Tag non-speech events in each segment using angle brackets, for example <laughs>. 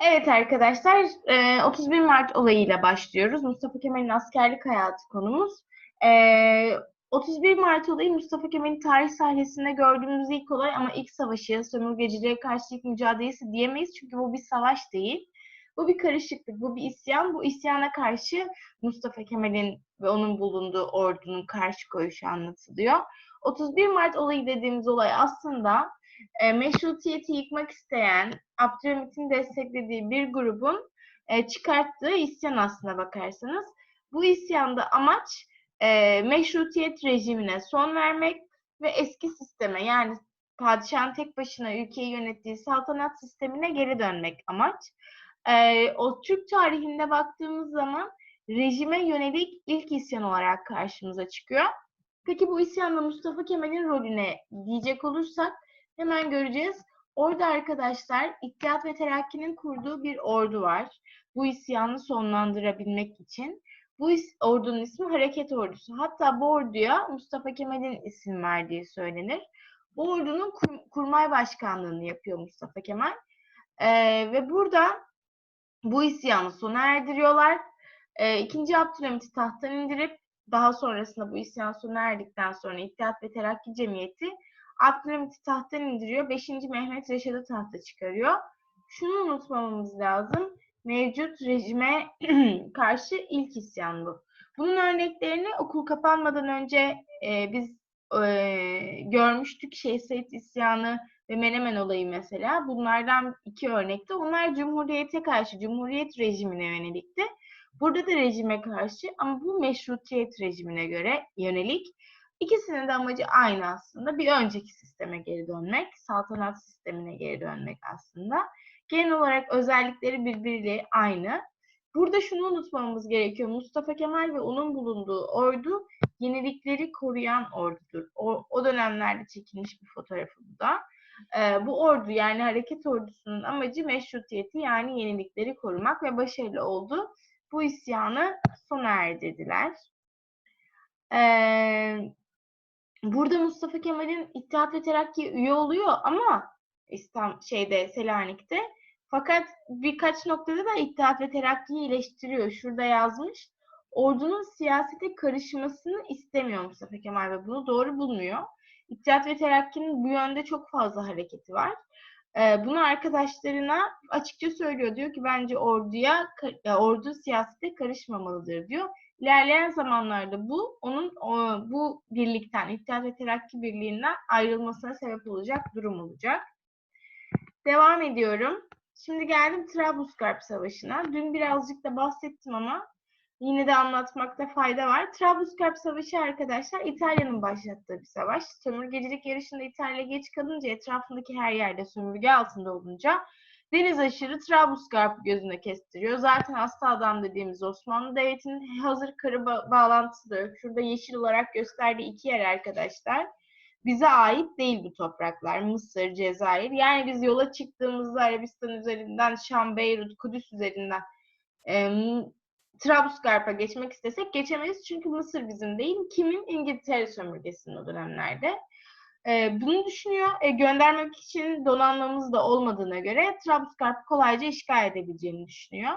Evet arkadaşlar, e, 31 Mart olayıyla başlıyoruz. Mustafa Kemal'in askerlik hayatı konumuz. E, 31 Mart olayı Mustafa Kemal'in tarih sahnesinde gördüğümüz ilk olay ama ilk savaşı, sömürgeciliğe karşı ilk mücadelesi diyemeyiz. Çünkü bu bir savaş değil. Bu bir karışıklık, bu bir isyan. Bu isyana karşı Mustafa Kemal'in ve onun bulunduğu ordunun karşı koyuşu anlatılıyor. 31 Mart olayı dediğimiz olay aslında e, meşrutiyeti yıkmak isteyen, Abdülhamit'in desteklediği bir grubun e, çıkarttığı isyan aslına bakarsanız. Bu isyanda amaç e, meşrutiyet rejimine son vermek ve eski sisteme yani padişahın tek başına ülkeyi yönettiği saltanat sistemine geri dönmek amaç. E, o Türk tarihinde baktığımız zaman rejime yönelik ilk isyan olarak karşımıza çıkıyor. Peki bu isyanda Mustafa Kemal'in rolüne diyecek olursak Hemen göreceğiz. Orada arkadaşlar İttihat ve Terakki'nin kurduğu bir ordu var. Bu isyanı sonlandırabilmek için. Bu is ordunun ismi Hareket Ordusu. Hatta bu orduya Mustafa Kemal'in isim verdiği söylenir. Bu ordunun kur kurmay başkanlığını yapıyor Mustafa Kemal. Ee, ve burada bu isyanı sona erdiriyorlar. Ee, ikinci Abdülhamit'i tahttan indirip daha sonrasında bu isyan sona erdikten sonra İttihat ve Terakki Cemiyeti Abdülhamit'i tahttan indiriyor. 5. Mehmet Reşad'ı tahta çıkarıyor. Şunu unutmamamız lazım. Mevcut rejime <clears throat> karşı ilk isyan bu. Bunun örneklerini okul kapanmadan önce e, biz e, görmüştük. Şeyh Said isyanı ve Menemen olayı mesela. Bunlardan iki örnekte. Onlar Cumhuriyete karşı, Cumhuriyet rejimine yönelikti. Burada da rejime karşı ama bu meşrutiyet rejimine göre yönelik. İkisinin de amacı aynı aslında. Bir önceki sisteme geri dönmek, saltanat sistemine geri dönmek aslında. Genel olarak özellikleri birbiriyle aynı. Burada şunu unutmamız gerekiyor. Mustafa Kemal ve onun bulunduğu ordu yenilikleri koruyan ordudur. O, o dönemlerde çekilmiş bir fotoğrafı bu da. Ee, bu ordu yani hareket ordusunun amacı meşrutiyeti yani yenilikleri korumak ve başarılı oldu. Bu isyanı sona erdirdiler. Ee, burada Mustafa Kemal'in İttihat ve Terakki üye oluyor ama İslam şeyde Selanik'te fakat birkaç noktada da İttihat ve Terakki'yi eleştiriyor. Şurada yazmış. Ordunun siyasete karışmasını istemiyor Mustafa Kemal ve bunu doğru bulmuyor. İttihat ve Terakki'nin bu yönde çok fazla hareketi var. Ee, bunu arkadaşlarına açıkça söylüyor. Diyor ki bence orduya ordu siyasete karışmamalıdır diyor. İlerleyen zamanlarda bu onun bu birlikten, İttihat ve Terakki Birliği'nden ayrılmasına sebep olacak durum olacak. Devam ediyorum. Şimdi geldim Trablusgarp Savaşı'na. Dün birazcık da bahsettim ama yine de anlatmakta fayda var. Trablusgarp Savaşı arkadaşlar İtalya'nın başlattığı bir savaş. Sömürgecilik yarışında İtalya geç kalınca etrafındaki her yerde sömürge altında olunca Deniz aşırı Trablusgarp'ı gözüne kestiriyor. Zaten hasta adam dediğimiz Osmanlı Devleti'nin hazır karı ba- bağlantısı da yok. Şurada yeşil olarak gösterdiği iki yer arkadaşlar. Bize ait değil bu topraklar. Mısır, Cezayir. Yani biz yola çıktığımızda Arabistan üzerinden, Şam, Beyrut, Kudüs üzerinden e, Trablusgarp'a geçmek istesek geçemeyiz. Çünkü Mısır bizim değil. Kimin? İngiltere sömürgesinin o dönemlerde. E, bunu düşünüyor. E, göndermek için donanmamız da olmadığına göre Trablusgarp'ı kolayca işgal edebileceğini düşünüyor.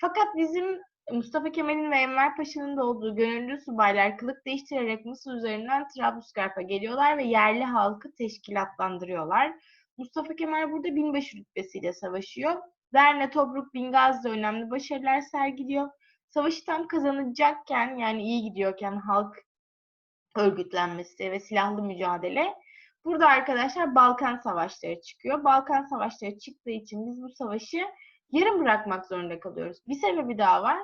Fakat bizim Mustafa Kemal'in ve Enver Paşa'nın da olduğu gönüllü subaylar kılık değiştirerek Mısır üzerinden Trablusgarp'a geliyorlar ve yerli halkı teşkilatlandırıyorlar. Mustafa Kemal burada binbaşı rütbesiyle savaşıyor. Derne, Tobruk, Bingaz'da önemli başarılar sergiliyor. Savaşı tam kazanacakken yani iyi gidiyorken halk örgütlenmesi ve silahlı mücadele. Burada arkadaşlar Balkan Savaşları çıkıyor. Balkan Savaşları çıktığı için biz bu savaşı yarım bırakmak zorunda kalıyoruz. Bir sebebi daha var.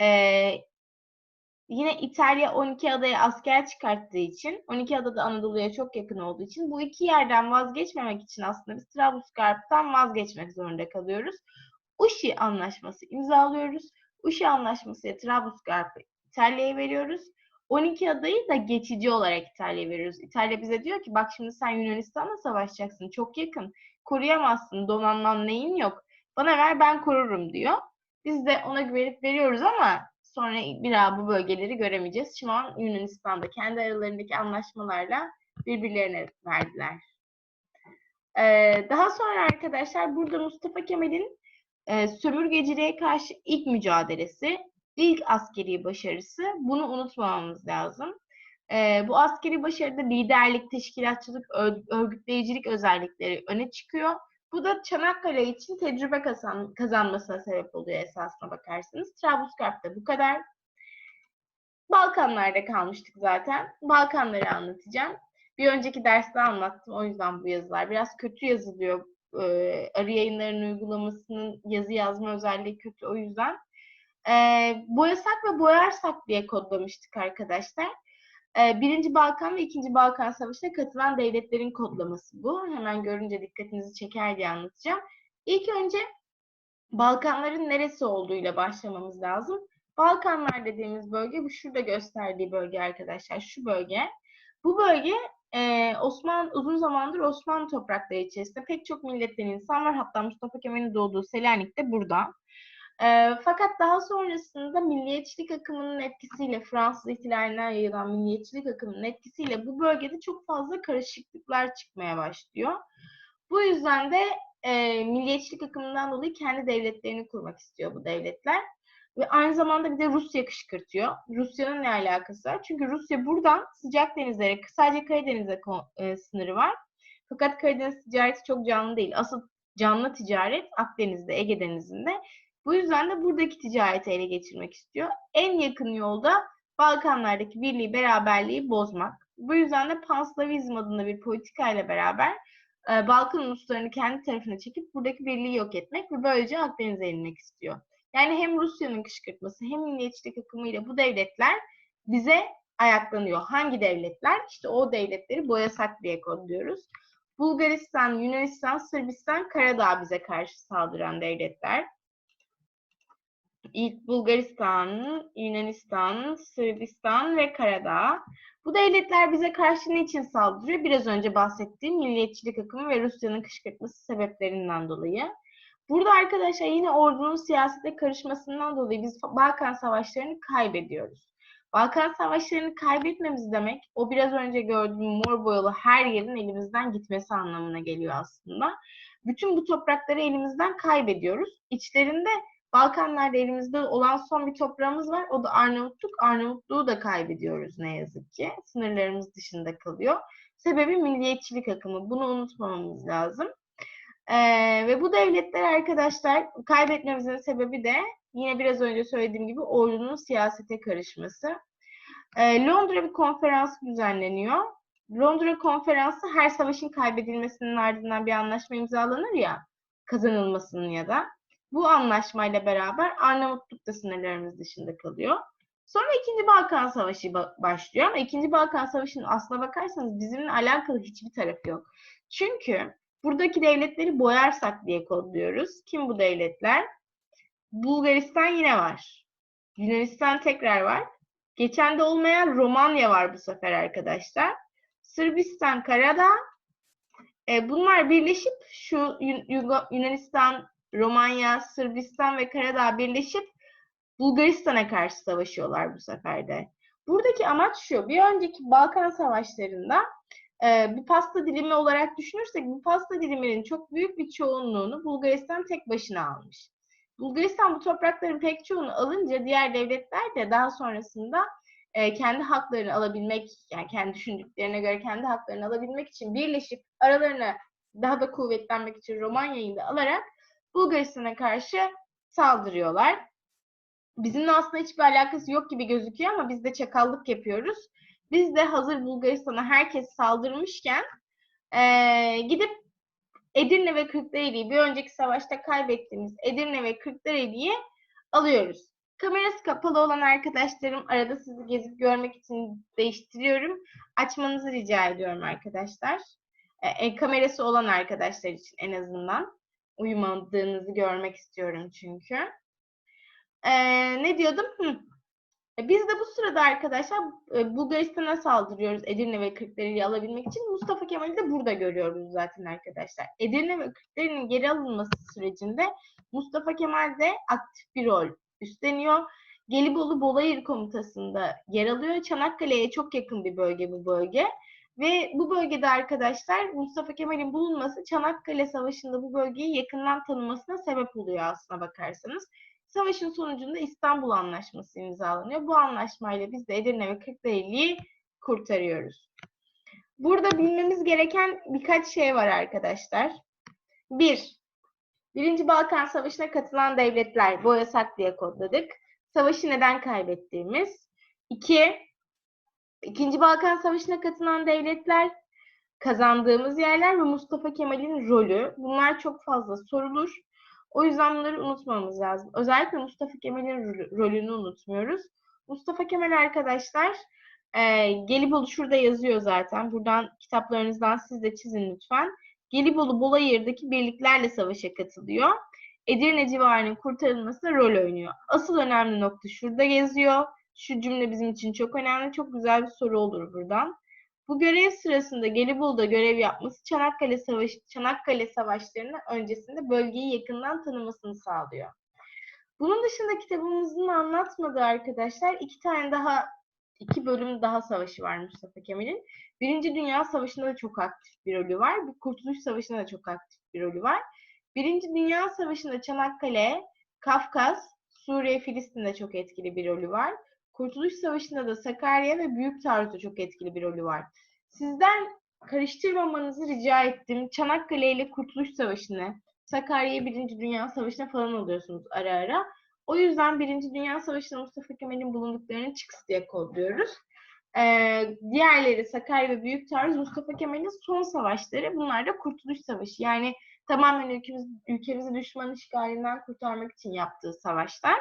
Ee, yine İtalya 12 adaya asker çıkarttığı için, 12 adada Anadolu'ya çok yakın olduğu için bu iki yerden vazgeçmemek için aslında biz Trablusgarp'tan vazgeçmek zorunda kalıyoruz. Uşi Anlaşması imzalıyoruz. Uşi Anlaşması ile Trablusgarp'ı İtalya'ya veriyoruz. 12 adayı da geçici olarak İtalya'ya veriyoruz. İtalya bize diyor ki bak şimdi sen Yunanistan'la savaşacaksın. Çok yakın. Koruyamazsın. Donanman neyin yok. Bana ver ben korurum diyor. Biz de ona güvenip veriyoruz ama sonra bir daha bu bölgeleri göremeyeceğiz. Şu an Yunanistan'da kendi aralarındaki anlaşmalarla birbirlerine verdiler. Ee, daha sonra arkadaşlar burada Mustafa Kemal'in e, sömürgeciliğe karşı ilk mücadelesi, ilk askeri başarısı. Bunu unutmamamız lazım. E, bu askeri başarıda liderlik, teşkilatçılık, örgütleyicilik özellikleri öne çıkıyor. Bu da Çanakkale için tecrübe kazan, kazanmasına sebep oluyor esasına bakarsanız. Trablusgarp'ta bu kadar. Balkanlarda kalmıştık zaten. Balkanları anlatacağım. Bir önceki derste anlattım o yüzden bu yazılar. Biraz kötü yazılıyor. Ee, arı yayınların uygulamasının yazı yazma özelliği kötü o yüzden. Ee, boyasak ve boyarsak diye kodlamıştık arkadaşlar. Ee, Birinci Balkan ve İkinci Balkan Savaşı'na katılan devletlerin kodlaması bu. Hemen görünce dikkatinizi çeker diye anlatacağım. İlk önce Balkanların neresi olduğuyla başlamamız lazım. Balkanlar dediğimiz bölge bu şurada gösterdiği bölge arkadaşlar. Şu bölge. Bu bölge e, Osman uzun zamandır Osmanlı toprakları içerisinde pek çok milletten insan var. Hatta Mustafa Kemal'in doğduğu Selanik de burada. E, fakat daha sonrasında milliyetçilik akımının etkisiyle Fransız ihtilalinden yayılan milliyetçilik akımının etkisiyle bu bölgede çok fazla karışıklıklar çıkmaya başlıyor. Bu yüzden de e, milliyetçilik akımından dolayı kendi devletlerini kurmak istiyor bu devletler. Ve aynı zamanda bir de Rusya kışkırtıyor. Rusya'nın ne alakası var? Çünkü Rusya buradan sıcak denizlere, sadece Karadeniz'e e, sınırı var. Fakat Karadeniz ticareti çok canlı değil. Asıl canlı ticaret Akdeniz'de, Ege Denizi'nde. Bu yüzden de buradaki ticareti ele geçirmek istiyor. En yakın yolda Balkanlardaki birliği, beraberliği bozmak. Bu yüzden de Panslavizm adında bir politika ile beraber e, Balkan uluslarını kendi tarafına çekip buradaki birliği yok etmek ve böylece Akdeniz'e inmek istiyor. Yani hem Rusya'nın kışkırtması hem milliyetçilik akımıyla bu devletler bize ayaklanıyor. Hangi devletler? İşte o devletleri boyasak diye kodluyoruz. Bulgaristan, Yunanistan, Sırbistan, Karadağ bize karşı saldıran devletler. İlk Bulgaristan, Yunanistan, Sırbistan ve Karadağ. Bu devletler bize karşı niçin saldırıyor? Biraz önce bahsettiğim milliyetçilik akımı ve Rusya'nın kışkırtması sebeplerinden dolayı. Burada arkadaşlar yine ordunun siyasete karışmasından dolayı biz Balkan Savaşları'nı kaybediyoruz. Balkan Savaşları'nı kaybetmemiz demek o biraz önce gördüğüm mor boyalı her yerin elimizden gitmesi anlamına geliyor aslında. Bütün bu toprakları elimizden kaybediyoruz. İçlerinde Balkanlarda elimizde olan son bir toprağımız var. O da Arnavutluk. Arnavutluğu da kaybediyoruz ne yazık ki. Sınırlarımız dışında kalıyor. Sebebi milliyetçilik akımı. Bunu unutmamamız lazım. Ee, ve bu devletler arkadaşlar kaybetmemizin sebebi de yine biraz önce söylediğim gibi ordunun siyasete karışması. Ee, Londra bir konferans düzenleniyor. Londra konferansı her savaşın kaybedilmesinin ardından bir anlaşma imzalanır ya kazanılmasının ya da. Bu anlaşmayla beraber Arnavutluk da sınırlarımız dışında kalıyor. Sonra İkinci Balkan Savaşı başlıyor ama İkinci Balkan Savaşı'nın aslına bakarsanız bizimle alakalı hiçbir tarafı yok. Çünkü buradaki devletleri boyarsak diye kodluyoruz. Kim bu devletler? Bulgaristan yine var. Yunanistan tekrar var. Geçen de olmayan Romanya var bu sefer arkadaşlar. Sırbistan, Karadağ. E, bunlar birleşip şu Yunanistan, Romanya, Sırbistan ve Karadağ birleşip Bulgaristan'a karşı savaşıyorlar bu sefer de. Buradaki amaç şu. Bir önceki Balkan Savaşları'nda e, bir pasta dilimi olarak düşünürsek bu pasta diliminin çok büyük bir çoğunluğunu Bulgaristan tek başına almış. Bulgaristan bu toprakların pek çoğunu alınca diğer devletler de daha sonrasında e, kendi haklarını alabilmek, yani kendi düşündüklerine göre kendi haklarını alabilmek için birleşip aralarına daha da kuvvetlenmek için Romanya'yı da alarak Bulgaristan'a karşı saldırıyorlar. Bizimle aslında hiçbir alakası yok gibi gözüküyor ama biz de çakallık yapıyoruz. Biz de hazır Bulgaristan'a herkes saldırmışken e, gidip Edirne ve Kırklareli'yi bir önceki savaşta kaybettiğimiz Edirne ve Kırklareli'yi alıyoruz. Kamerası kapalı olan arkadaşlarım arada sizi gezip görmek için değiştiriyorum. Açmanızı rica ediyorum arkadaşlar. E, e, kamerası olan arkadaşlar için en azından. Uyumadığınızı görmek istiyorum çünkü. E, ne diyordum? Hı. E, biz de bu sırada arkadaşlar e, Bulgaristan'a saldırıyoruz Edirne ve Kırklareli'yi alabilmek için. Mustafa Kemal'i de burada görüyoruz zaten arkadaşlar. Edirne ve Kırklareli'nin geri alınması sürecinde Mustafa Kemal de aktif bir rol üstleniyor. Gelibolu Bolayır Komutası'nda yer alıyor. Çanakkale'ye çok yakın bir bölge bu bölge. Ve bu bölgede arkadaşlar Mustafa Kemal'in bulunması Çanakkale Savaşı'nda bu bölgeyi yakından tanımasına sebep oluyor aslına bakarsanız. Savaşın sonucunda İstanbul Anlaşması imzalanıyor. Bu anlaşmayla biz de Edirne ve Kırklareli'yi kurtarıyoruz. Burada bilmemiz gereken birkaç şey var arkadaşlar. Bir, Birinci Balkan Savaşı'na katılan devletler, BOYASAK diye kodladık. Savaşı neden kaybettiğimiz. İki, İkinci Balkan Savaşı'na katılan devletler, kazandığımız yerler ve Mustafa Kemal'in rolü. Bunlar çok fazla sorulur. O yüzden bunları unutmamamız lazım. Özellikle Mustafa Kemal'in ro- rolünü unutmuyoruz. Mustafa Kemal arkadaşlar, e, Gelibolu şurada yazıyor zaten. Buradan kitaplarınızdan siz de çizin lütfen. Gelibolu Bolayır'daki birliklerle savaşa katılıyor. Edirne civarının kurtarılmasına rol oynuyor. Asıl önemli nokta şurada yazıyor. Şu cümle bizim için çok önemli. Çok güzel bir soru olur buradan. Bu görev sırasında Gelibolu'da görev yapması Çanakkale Savaşı, Çanakkale Savaşları'nın öncesinde bölgeyi yakından tanımasını sağlıyor. Bunun dışında kitabımızın anlatmadığı arkadaşlar iki tane daha iki bölüm daha savaşı var Mustafa Kemal'in. Birinci Dünya Savaşı'nda da çok aktif bir rolü var. Bir Kurtuluş Savaşı'nda da çok aktif bir rolü var. Birinci Dünya Savaşı'nda Çanakkale, Kafkas, Suriye, Filistin'de çok etkili bir rolü var. Kurtuluş Savaşı'nda da Sakarya ve Büyük Taarruz'da çok etkili bir rolü var. Sizden karıştırmamanızı rica ettim. Çanakkale ile Kurtuluş Savaşı'nı, Sakarya'yı Birinci Dünya Savaşı'na falan alıyorsunuz ara ara. O yüzden Birinci Dünya Savaşı'nda Mustafa Kemal'in bulunduklarını çıks diye kodluyoruz. Ee, diğerleri Sakarya ve Büyük Taarruz Mustafa Kemal'in son savaşları. Bunlar da Kurtuluş Savaşı. Yani tamamen ülkemiz, ülkemizi düşman işgalinden kurtarmak için yaptığı savaşlar.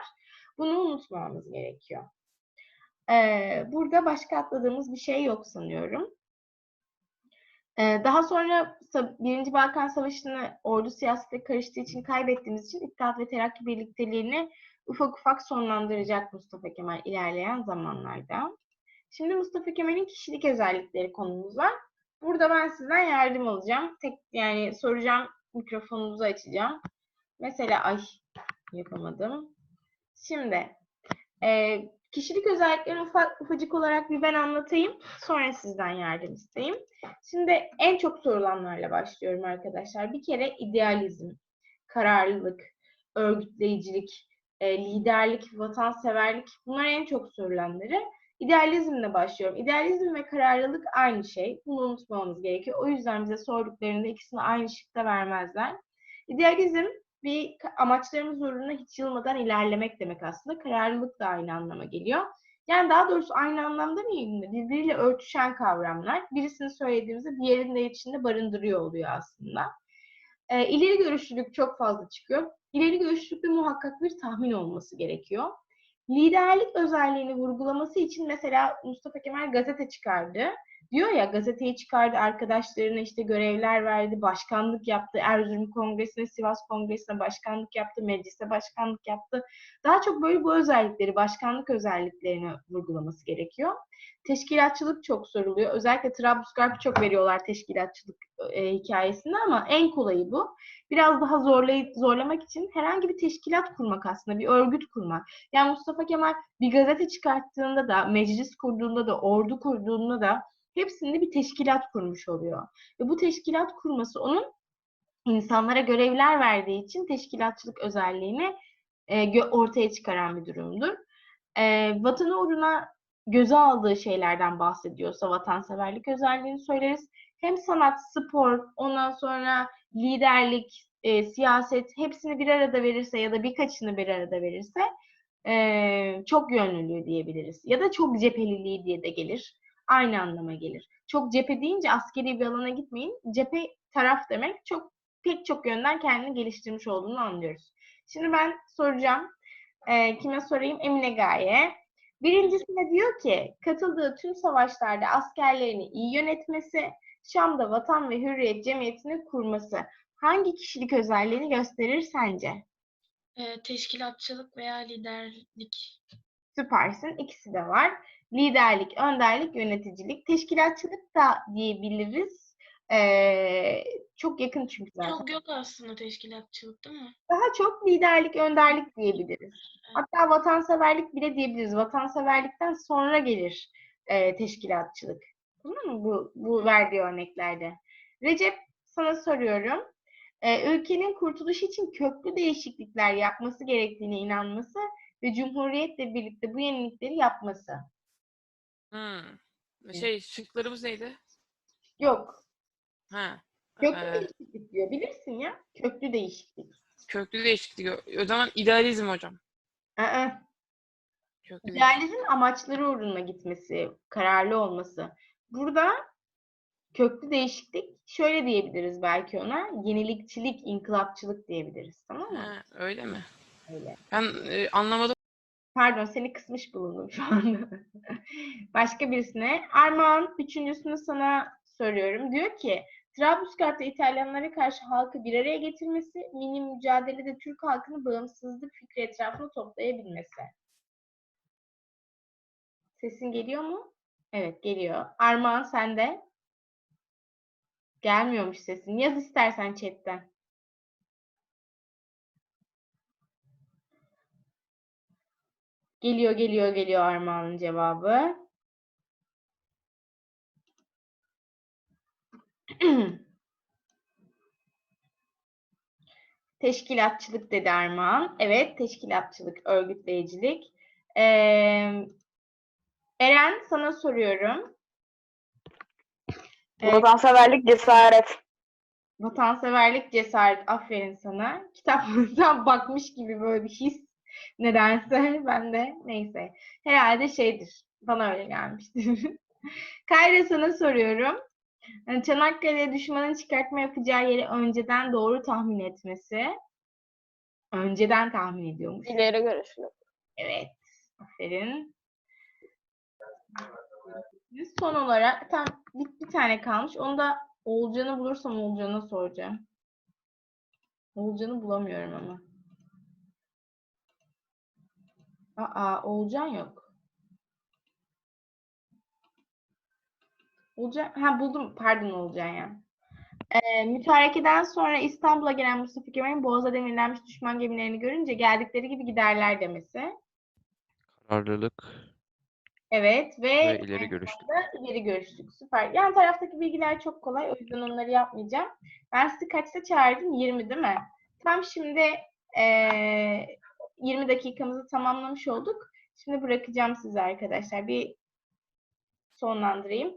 Bunu unutmamamız gerekiyor. Burada başka atladığımız bir şey yok sanıyorum. Daha sonra Birinci Balkan Savaşı'nı ordu siyasete karıştığı için kaybettiğimiz için İttihat ve Terakki birlikteliğini ufak ufak sonlandıracak Mustafa Kemal ilerleyen zamanlarda. Şimdi Mustafa Kemal'in kişilik özellikleri konumuz var. Burada ben sizden yardım alacağım. Tek yani soracağım, mikrofonunuzu açacağım. Mesela ay yapamadım. Şimdi e, kişilik özelliklerini ufak ufacık olarak bir ben anlatayım. Sonra sizden yardım isteyeyim. Şimdi en çok sorulanlarla başlıyorum arkadaşlar. Bir kere idealizm, kararlılık, örgütleyicilik, e, liderlik, vatanseverlik bunlar en çok sorulanları. İdealizmle başlıyorum. İdealizm ve kararlılık aynı şey. Bunu unutmamamız gerekiyor. O yüzden bize sorduklarında ikisini aynı şıkta vermezler. İdealizm ka- amaçlarımız uğruna hiç yılmadan ilerlemek demek aslında. Kararlılık da aynı anlama geliyor. Yani daha doğrusu aynı anlamda değil de birbiriyle örtüşen kavramlar. Birisini söylediğimizde diğerini de içinde barındırıyor oluyor aslında. Ee, ileri görüşlülük çok fazla çıkıyor. İleri görüşlülükte muhakkak bir tahmin olması gerekiyor. Liderlik özelliğini vurgulaması için mesela Mustafa Kemal gazete çıkardı. Diyor ya gazeteyi çıkardı, arkadaşlarına işte görevler verdi, başkanlık yaptı, Erzurum Kongresi'ne, Sivas Kongresi'ne başkanlık yaptı, meclise başkanlık yaptı. Daha çok böyle bu özellikleri, başkanlık özelliklerini vurgulaması gerekiyor. Teşkilatçılık çok soruluyor. Özellikle Trablusgarp'ı çok veriyorlar teşkilatçılık e, hikayesinde ama en kolayı bu. Biraz daha zorlayıp zorlamak için herhangi bir teşkilat kurmak aslında, bir örgüt kurmak. Yani Mustafa Kemal bir gazete çıkarttığında da, meclis kurduğunda da, ordu kurduğunda da hepsinde bir teşkilat kurmuş oluyor. Ve bu teşkilat kurması onun insanlara görevler verdiği için teşkilatçılık özelliğini e, ortaya çıkaran bir durumdur. E, vatanı uğruna göze aldığı şeylerden bahsediyorsa vatanseverlik özelliğini söyleriz. Hem sanat, spor, ondan sonra liderlik, e, siyaset hepsini bir arada verirse ya da birkaçını bir arada verirse e, çok yönlülüğü diyebiliriz. Ya da çok cepheliliği diye de gelir. Aynı anlama gelir. Çok cephe deyince askeri bir alana gitmeyin. Cephe taraf demek çok pek çok yönden kendini geliştirmiş olduğunu anlıyoruz. Şimdi ben soracağım. E, kime sorayım? Emine Gaye. Birincisinde diyor ki katıldığı tüm savaşlarda askerlerini iyi yönetmesi, Şam'da Vatan ve Hürriyet Cemiyeti'ni kurması hangi kişilik özelliğini gösterir sence? Ee, teşkilatçılık veya liderlik. Süpersin. İkisi de var. Liderlik, önderlik, yöneticilik. Teşkilatçılık da diyebiliriz. Ee, çok yakın çünkü zaten. Çok yok aslında teşkilatçılık değil mi? Daha çok liderlik, önderlik diyebiliriz. Hatta vatanseverlik bile diyebiliriz. Vatanseverlikten sonra gelir e, teşkilatçılık. Tamam mı? Bu, bu verdiği örneklerde. Recep sana soruyorum. Ee, ülkenin kurtuluşu için köklü değişiklikler yapması gerektiğine inanması ve Cumhuriyetle birlikte bu yenilikleri yapması. Hmm. Şey şıklarımız neydi? Yok. Ha. Köklü Ee, değişiklik diyor. Bilirsin ya. Köklü değişiklik. köklü değişiklik. O zaman idealizm hocam. Aa, Köklü değişiklik. idealizmin amaçları uğruna gitmesi, kararlı olması. Burada köklü değişiklik şöyle diyebiliriz belki ona. Yenilikçilik, inkılapçılık diyebiliriz. Tamam mı? Ha, öyle mi? Öyle. Ben e, anlamadım. Pardon seni kısmış bulundum şu anda. <laughs> Başka birisine. Armağan üçüncüsünü sana soruyorum. Diyor ki Trablusgarp'ta İtalyanlara karşı halkı bir araya getirmesi, milli mücadelede Türk halkını bağımsızlık fikri etrafında toplayabilmesi. Sesin geliyor mu? Evet geliyor. Armağan sende. Gelmiyormuş sesin. Yaz istersen chatten. Geliyor, geliyor, geliyor Armağan'ın cevabı. <clears throat> Teşkilatçılık dedi Armağan. Evet, teşkilatçılık, örgütleyicilik. Ee, Eren sana soruyorum. Evet. Vatanseverlik, cesaret. Vatanseverlik, cesaret. Aferin sana. Kitaptan bakmış gibi böyle bir his. <laughs> Nedense ben de neyse. Herhalde şeydir. Bana öyle gelmiştir. <laughs> Kayra sana soruyorum. Yani Çanakkale'ye düşmanın çıkartma yapacağı yeri önceden doğru tahmin etmesi. Önceden tahmin ediyormuş. İleri görüşlü. Evet. Aferin. Son olarak tam bir, bir tane kalmış. Onu da Olcan'ı bulursam Olcan'a soracağım. Olcan'ı bulamıyorum ama. Aa, Olcan yok. Olcan, ha buldum. Pardon Olcan ya. Ee, mütarekeden sonra İstanbul'a gelen Mustafa Kemal'in Boğaz'a demirlenmiş düşman gemilerini görünce geldikleri gibi giderler demesi. Kararlılık Evet ve ve ileri görüşlülük. da ileri görüşlük. Süper. Yan taraftaki bilgiler çok kolay. O yüzden onları yapmayacağım. Ben sizi kaçta çağırdım? 20 değil mi? Tam şimdi eee 20 dakikamızı tamamlamış olduk. Şimdi bırakacağım sizi arkadaşlar. Bir sonlandırayım.